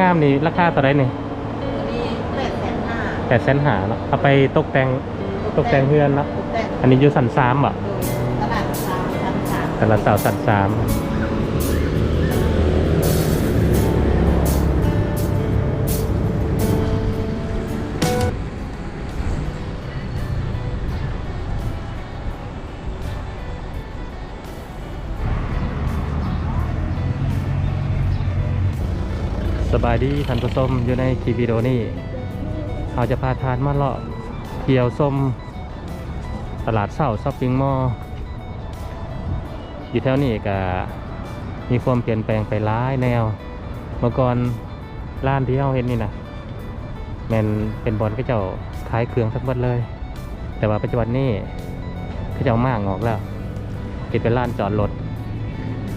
งามๆนี่ราคาเท่าไหรนี่ตัวนี้แปดแสนห้าแปดแสนหาเนาะเอาไปตกแต่งตกแต่งเพื่อนเนาะตกแต่งอันนี้อยู่สันสามบ่โดยตลาดสามชั้นสามแต่ละเสาสันสาม บายดีท่านผู้ชมอยู่ในคลิปวิดีโอนี้เราจะพาทานมาเลาะเที่ยวส้มตลาดเศร้าช้อปปิ้งมอลล์อยู่แถวนี้ก็มีความเปลี่ยนแปลงไปหลายแนว เมื่อก่อนร้านที่เราเห็นนี่นะแมันเป็นบอลก็เจ้าขายเครื่องทั้งหมดเลย แต่ว่าปัจจุบันนี้เขาเจ้ามากออกแล้วกินเป็นร้านจอดรถ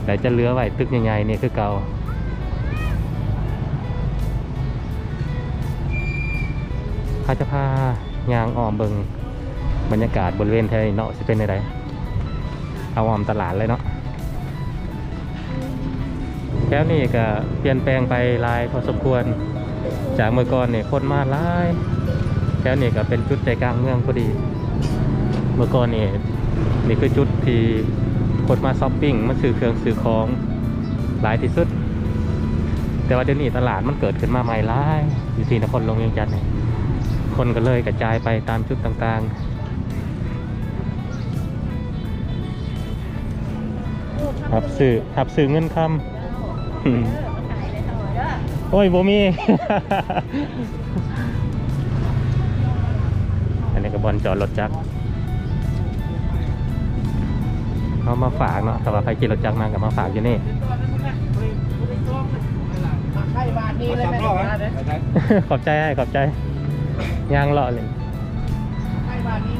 แต่จะเลือไว้ตึกใหญ่ๆนี่คือเก่า พาจะพายางอ้อมเบิงบรรยากาศบริเวณแถวนี้เนาะจะเป็นอะไรเอาอ้อมตลาดเลยเนาะแถวนี้ก็เปลี่ยนแปลงไปลายพอสมควร จากเมื่อก่อนเนี่ยคนมาหลายแถวนี้ก็เป็นจุดใจกลางเมืองพอดี เมื่อก่อนนี่นี่คือจุดที่คนมาช้อปปิ้งมาซื้อเครื่องซื้อของหลายที่สุด แต่ว่าเดี๋ยวนี้ตลาดมันเกิดขึ้นมาใหม่หลายอยู่ที่นครหลวงเวียงจันทน์เนี่ย คนก็เลยกระจายไปตามจุดต่างๆรับซื้อรับซื้อเงินคำอืมโอ้ยบ่มีอันนี้ก็บอลจอดรถจักรเอามาฝากเนาะแต่ว่าใครขี่รถจักรมากับมาฝากอยู่นี่ไข่บาทนี้เลยสามแม่รอบค้านะเด้อขอบใจให้ขอบใจ ยางเลาะเลยขับาทนี้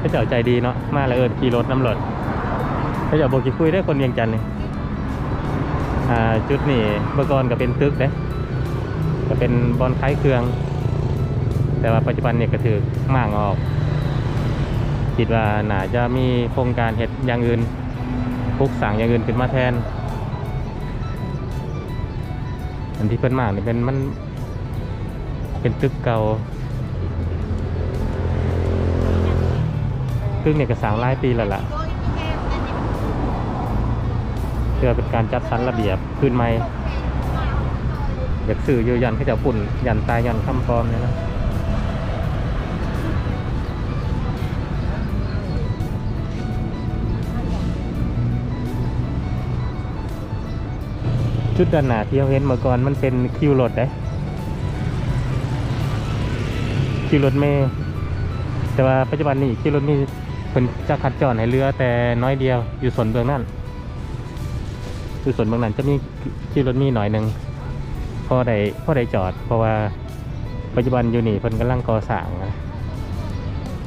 พระเจ้าใจดีเนาะมาแล้วเอินขี่รถน้ำรถพระเจ้าบกกี่คุยได้คนเวียงจันทน์นี่อ่าจุดนี่เมื่อก่อนก็เป็นตึกเด้ก็เป็นบอลคล้ายเครื่อง แต่ว่าปัจจุบันเนี่ยก็ถือม่างออกคิดว่าหน่าจะมีโครงการเห็ดอย่างอื่นปลุกสั่งอย่างอื่นขึ้นมาแทน อันที่เพิ่นมากนี่เป็นมัน เป็นตึกเก่า ตึกเนี่ยก็สร้างหลายปีแล้วล่ะเพื่อเป็นการจัดสรรระเบียบขึ้นใหม่อยากสื่อยยันเขาจะปุ่น ยันตายยันคำฟอมเนี่ยนะจุดด้านหน้าที่เราเห็นเมื่อก่อนมันเป็นคิวรถเด้ คิวรถเมย์แต่ว่าปัจจุบันนี้คิวรถเมย์เป็นจะคัดจอดให้เรือแต่น้อยเดียวอยู่ส่วนเบื้องนั่นคือส่วนบางนั้นจะมีที่รถมีหน่อยหนึ่งพอได้พอได้จอด เพราะว่าปัจจุบันอยู่นี่เพิ่นกำลังก่อสร้างนะ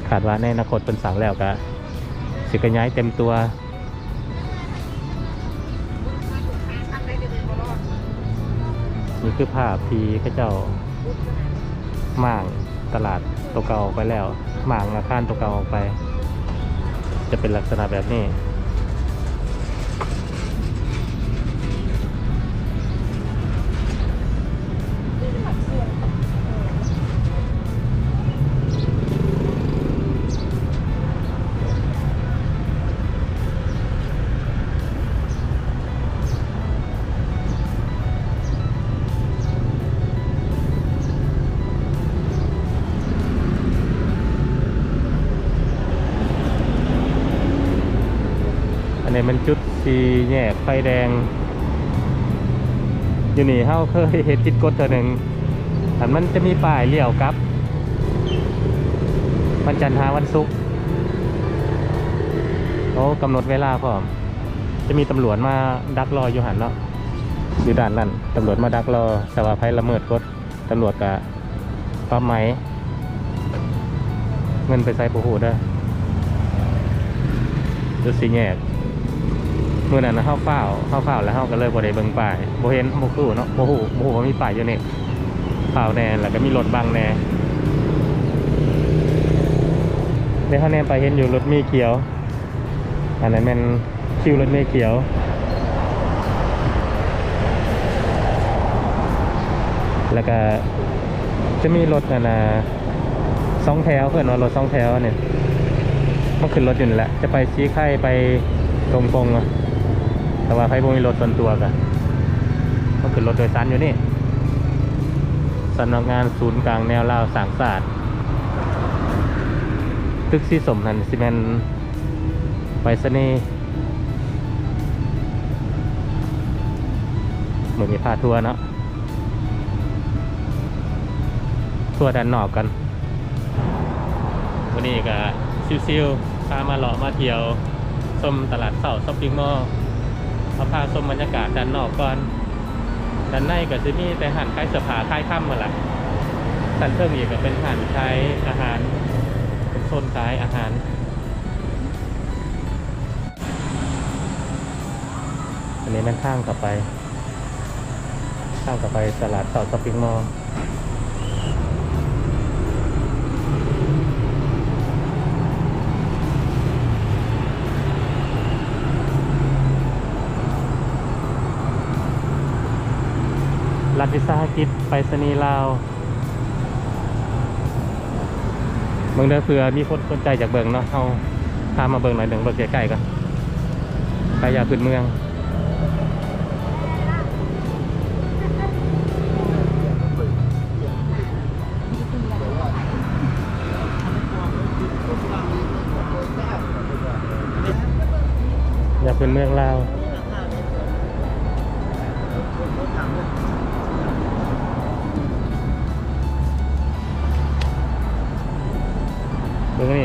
ขาดว่าในอนาคตเพิ่นสั่งแล้วก็สิกระย้ายเต็มตัวนี่คือภาพที่เข้าเจ้าม่าง ตลาดตัวเก่าออกไปแล้วหมางอาคารตัวเก่าออกไป จะเป็นลักษณะแบบนี้ นนี้มันจุดสีแยกไฟแดง อยู่นี่เฮาเคยเห็นติดกฎตัวหนึ่งอันมันจะมีป้ายเลี้ยวกลับวันจันทร์หาวันศุกร์โอ้กำหนดเวลาพร้อม จะมีตำรวจมาดักรออยู่หันเนาะอยู่ด้านนั้นตำรวจมาดักรอแต่ว่าไพละเมิดกฎตำรวจกะปั๊มไหม เงินไปใส่ปูหูได้อจุดสีแยก มื่อนั้นนะเฮาเฝ้าเฮาเฝ้าแล้วเฮาก็เลยบ่ได้เบิ่งป้ายบ่เห็นบ่คือเนาะบ่ฮู้บ่ฮู้ว่ามีป้ายอยู่นี่เฝ้าแน่แล้วก็มีรถบังแน่เดี๋ยวเฮาแน่ไปเห็นอยู่รถมีเขียว อันนั้นม่นคิวรถเมล์เขียวแล้วก็จะมีรถนะนะสองแถวเพื่อนว่ารถสองแถวเนี่ยมันขึ้นรถอยู่นี่แหละ จะไปชี้ไข่ไปตรงกงอะ แต่ว่าใครบ่มีรถส่วนตัวกันมันขึ้นรถโดยสารอยู่นี่สำนักงานศูนย์กลางแนวลาวสางศาสตร์ตึกซีสมนันซีเมนไปสนีเหมือนมีพาทัวร์เนาะทั่วด้านนอกกันวันนี้ก็ซิวๆพามาเลาะมาเที่ยวชมตลาดเสาช้อปปิ้งมอลล์ เอาพาชมบรรยากาศด้านนอกก่อนด้านในก็จะมีแต่หันค่ายสภาคล้ายค่ำมาละสันเพิ่มอีกก็เป็นหันค่ายอาหาร เป็นโซนค่ายอาหารอันนี้มันข้างกลับไป ข้างกลับไปตลาดเสาช้อปริงมอลล์ รัฐวิสาหกิจไปรษณีย์ลาวเมืองเด้อเผื่อมีคนสนใจจากเบิงเนาะเอาพามาเบิงหน่อยหนึ่งเบิงใกล้ๆกันขายยาพื้นเมืองยาพื้นเมืองลาว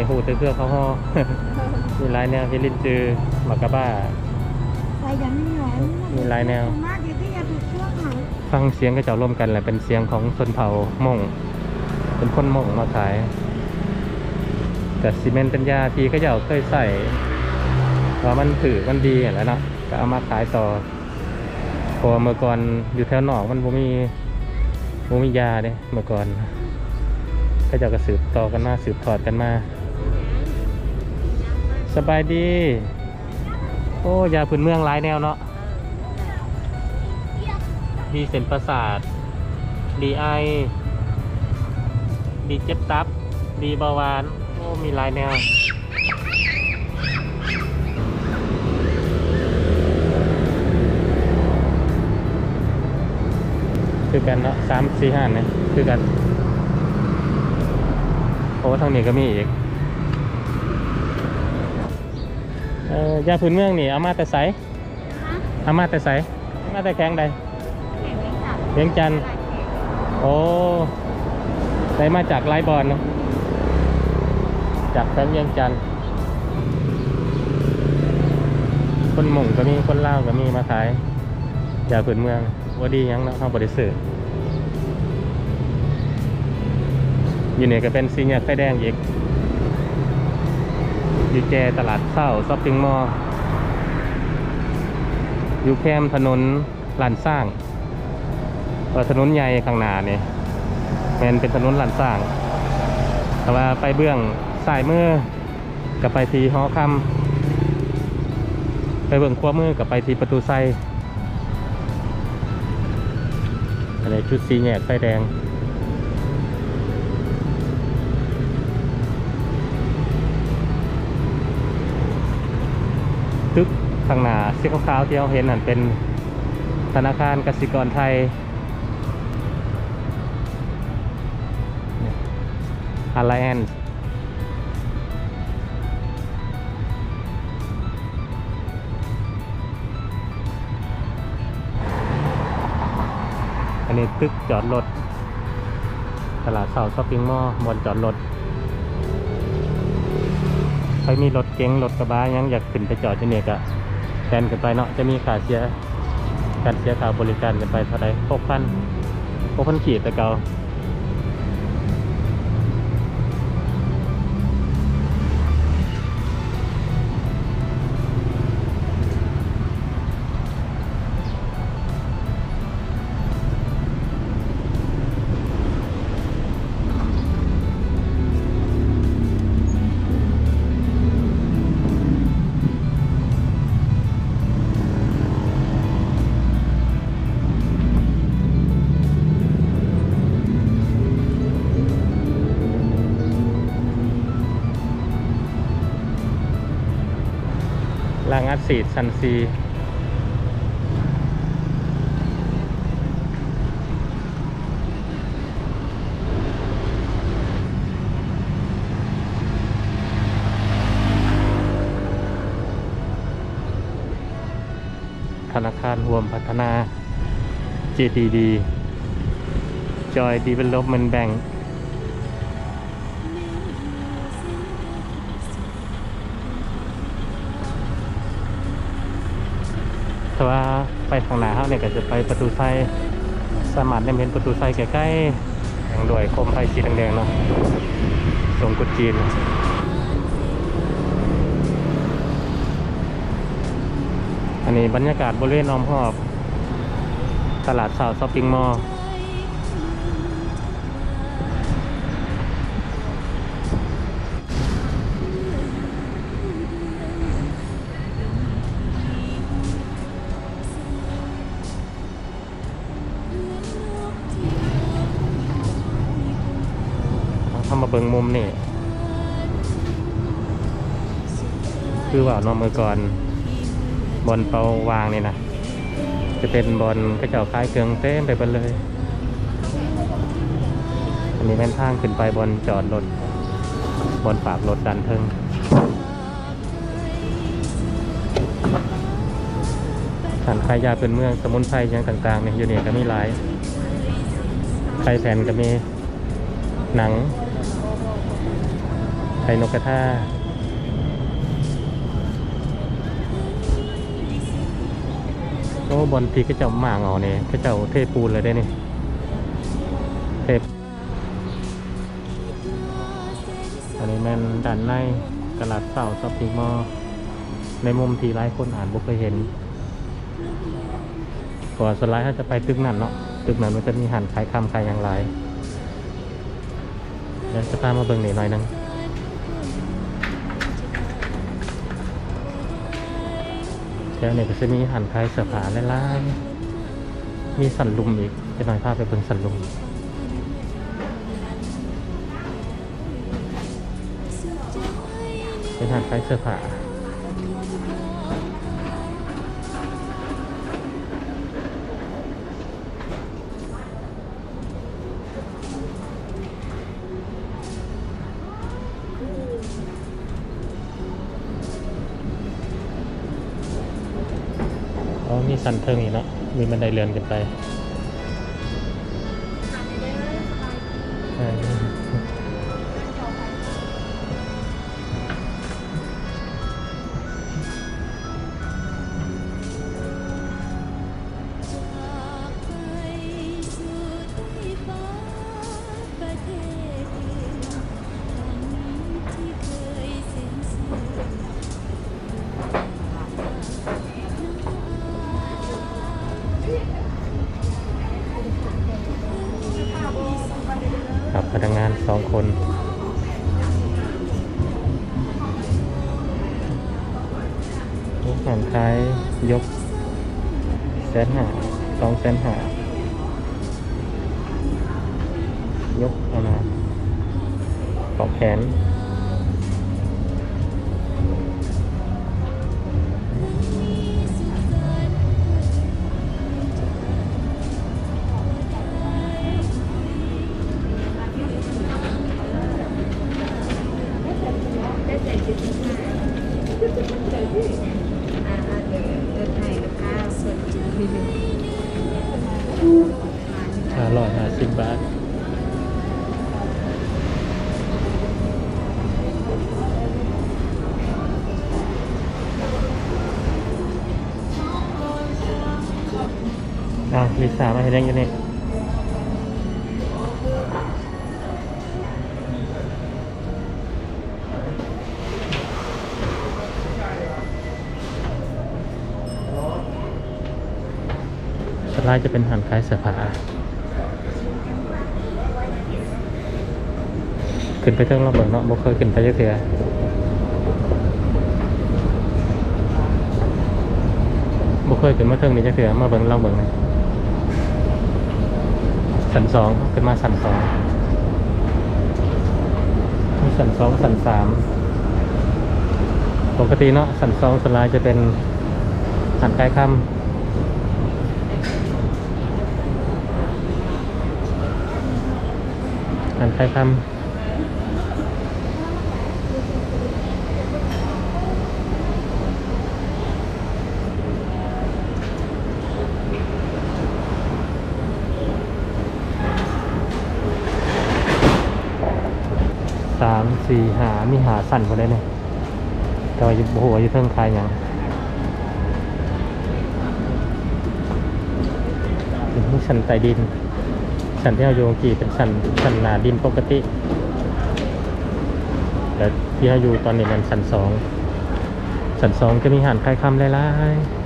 เบิ่งนี่หูตึกเครือเขาห่อมีหลายแนวฮิลินจือหมากกะบ้าใส่ยังไม่ร้อนมีหลายแนว มากเดี๋ยวที่จะถูกช่วงหลังฟังเสียงก็จะร่วมกันแหละเป็นเสียงของชนเผ่าม่งเป็นคนม่งมาขาย แต่ซีเมนต์เป็นยาทีก็จะเอาเคยใส่ว่ามันถือมันดีแหล้วเนาะก็เอามาขายต่อเพอเมื่อก่อนอยู่แถวนอกมันบ่มีบ่มียาเด้เมื่อก่อนก็จะก็สืบต่อกันมาสืบทอดกันมา สบายดี โอ้ยาพื้นเมืองหลายแนวเนาะดีเส้นประสาท ดีไอ ดีเจ็บตับ ดีเบาหวาน โอ้มีหลายแนวคือกันเนาะสามสี่ห้าเนี่ยคือกัน โอ้ทางนี้ก็มีอีก เออยาพื้นเมืองนี่เอามาแต่ใสเอามาแต่ใสเอามาแต่แข็งใดเวียงจันทร์โอ้ได้มาจากไลฟ์บอลเนอะจากแฟนเวียงจันทร์คนหม่งก็มีคนเล่าวก็มีมาขายยาพื้นเมืองว่าดีหยังเนาะเข้าบริสุทธิ์อยู่เนี่ยก็เป็นซีเนียร์ไฟแดงอีก อยู่แจตลาดเศร้าช้อปปิ้งมอลอยู่แคมถนนลานสร้างถนนใหญ่ข้างหน้านี่แมนเป็นถนนหลันสร้าง แต่ว่าไปเบื้องสายมือกับไปทีหอคำไปเบื้องขวามือกับไปทีประตูไซอะไรชุดสีแยกไฟแดง ข้างหน้าสีขาวๆที่เราเห็นนั่นเป็นธนาคารกสิกรไทยอาร์ไลแอนอันนี้ตึกจอดรถตลาดเสาช้อปปิ้งมอลล์บนจอดรถใครมีรถเก๋งรถกระบะยังอยากขึ้นไปจอดที่นี่ก็ ทนกันไปเนาะจะมีค่าเสียการเสียค่าบริการกันไปเท่าไรหกพันหกพันขีดแต่เก่า สีดซันซีธนาคารรวมพัฒนา JDD Joy Development Bank แต่ว่าไปทางหน้าเขาเนี่ยก็จะไปประตูไซสามารถได้เห็นประตูไซใกล้ๆอย่างด้วยโคมไฟสีแดงๆเนาะทรงกุดจีนอันนี้บรรยากาศบริเวณอ้อมหอบ ตลาดสาวซอปปิ้งมอลล์ เบิงมุมนี่คือว่านอมือก่อนบอลเปาวางนี่นะจะเป็นบอลกระเจ้าคล้ายเครื่องเต้มไปหมดเลย อันนี้เป็นทางขึ้นไปบอลจอดรถบอลฝากรถดันเทิงสันขายยาเป็นเมืองสมุนไพรยังต่างๆเนี่ยอยู่เนี่ยก็มีหลายไข่แผ่นก็มีหนัง ไข่นกกระทาโอ้บอลทีก็เจ้าหมางเอาเนี่ยก็เจ้าเทปูนเลยได้นี่เทปอันนี้แมันด้านในตลาดเสาช้อปปิ้งมอในมุมที่หลายคนอ่านบุเคยเห็นก่อนสไลด์เขาจะไปตึกนั้นเนาะตึกนั้นมันจะมีหันขายคำขายอย่างไรเดี๋ยวจะพามาเบิ่งนี่หน่อยนึง แล้วเนี่ยก็จะมีหันคล้ายเสือผ้าไล่ๆมีสันลุมอีกจะหน่อยภาพไปเบิ่งสันลุมเป็นหันคล้ายเสื้อผ้า ชั้นเทิงอีกเนาะมีบันไดเรือนกันไป เอามาปอกแขน ลิซ่ามาให้เล่นี่สไลด์จะเป็นหันคล้ายเสื้อผ้าขึ้นไปเทิงเราเบิกเนาะบ่เคยขึ้นไปเยอะเถื่อบ่เคยขึ้นมาเทิงนี่จักเถื่อมาเบิ่งเราเบิ่งหน่อย สันสองขึ้นมาสันสองมีสันสองสันสามปกติเนาะสันสองสันลายจะเป็นหันใกล้ค่ำหันใกล้ค่ำสามสี่หามีหาสั่นคนได้เนี่ยแต่ว่าอยู่หัวอยู่เทิงคายอย่างนี่ชั้นใต้ดินชั้นที่เราอยู่เมื่อกี้เป็นชั้นชั้นหนาดินปกติ แต่ที่เราอยู่ตอนนี้มันชั้นสองชั้นสองจะมีหานคลายคำหลายๆ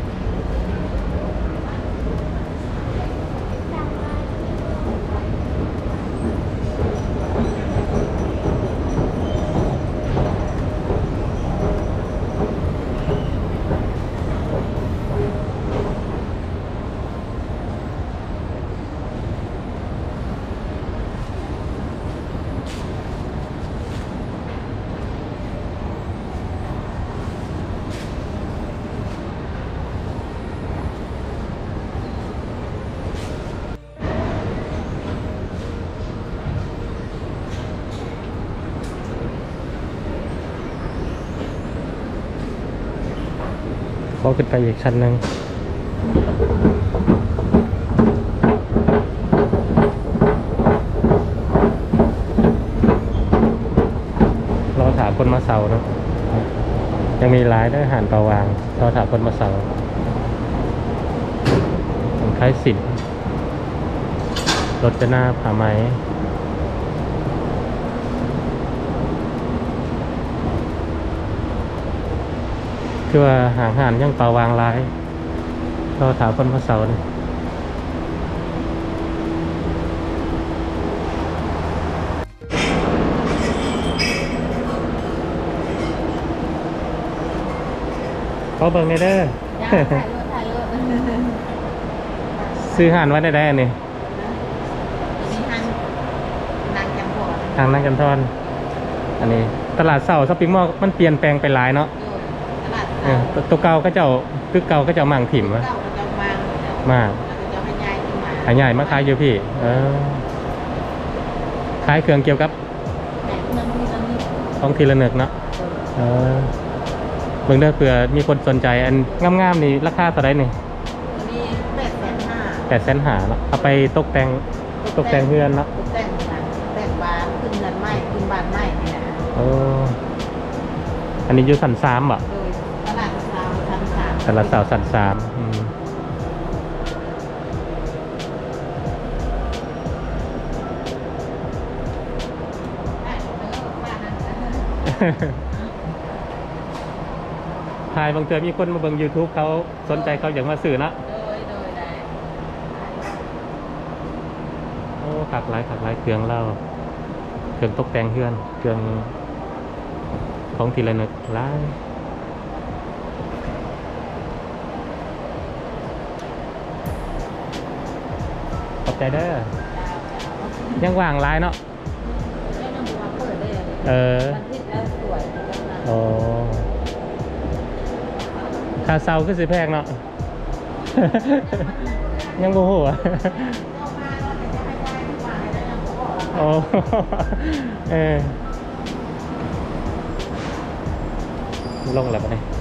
ก็ขึ้นไปอีกชั้นหนึ่งเราถามคนมาเสาเนาะยังมีร้ายด้วยอาหารปลาวางเราถามคนมาเสาผมคล้ายสินรถจะหน้าผาไหม คือว่าหางหานยังเปล่าวางร้ายเราถามคนพระเสาเนี่ยเขาเบิ่งในเด้อย่าถ่ายรูปถ่ายรูปมีซื้อหานไว้ได้ได้อันนี่ทางนางจำพอทางนั่งกันทอนอันนี้ ตลาดเสาสปริงมอลมันเปลี่ยนแปลงไปหลายเนาะอยู่ตลาด เออตัวตัวเก่าก็เจ้าตึกเก่าก็เจ้ามั่งถิ่มวะเก่าก็จะมามากแล้วก็จะให้ยายขึ้นมาหายใหญ่มาขายอยู่พี่เออขายเครื่องเกี่ยวกับแต่เงินมีตอนนี้ท้องทีละเนึกเนาะเออเบิ่งเด้อเผื่อมีคนสนใจอันงามๆนี่ราคาเท่าไหร่นี่มีแปดแสนห้าแปดแสนหาเนาะเอาไปตกแต่งตกแต่งเฮือนเนาะตกแต่งนะแต่งบ้านขึ้นเงินไหมขึ้นบ้านไหมนี่นะเอออันนี้อยู่สันสามบ่โดย สามแต่ละสาวสันสามอืมได้เออบ้ายบางเทือมีคนมาเบิ่ง YouTube เขาสนใจเขาอยากมาซื้อนะโดยโดยได้โอ้ขักหลายขักหลายเครื่องเล่าเครื่องตกแต่งเฮือนเครื่องของทีละนึกหลาย ใจเด้อยังว่างหลายเนาะได้นำบัวเปิดได้เลยเออมันทิศแล้วสวยแล้วนะโอ้ค่าเซาก็สิแพงเนาะยังโมโหอะเอามาแล้วแต่จะให้ได้ที่วางให้ได้นำบัวออกโอ้เออลงแล้วไป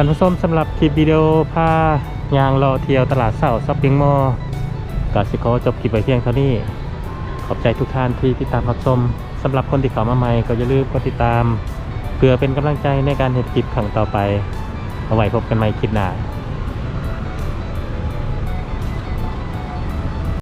ท่านผู้ชมสำหรับคลิปวิดีโอพายางรอเที่ยวตลาดเสาซับปิงมอกาสิขอจบคลิปไว้เพียงเท่านี้ ขอบใจทุกท่านที่ติดตามรับชมสำหรับคนที่เข้ามาใหม่ก็อย่าลืมกดติดตาม เพื่อเป็นกำลังใจในการเห็นคลิปครั้งต่อไป เอาไว้พบกันใหม่คลิปหน้า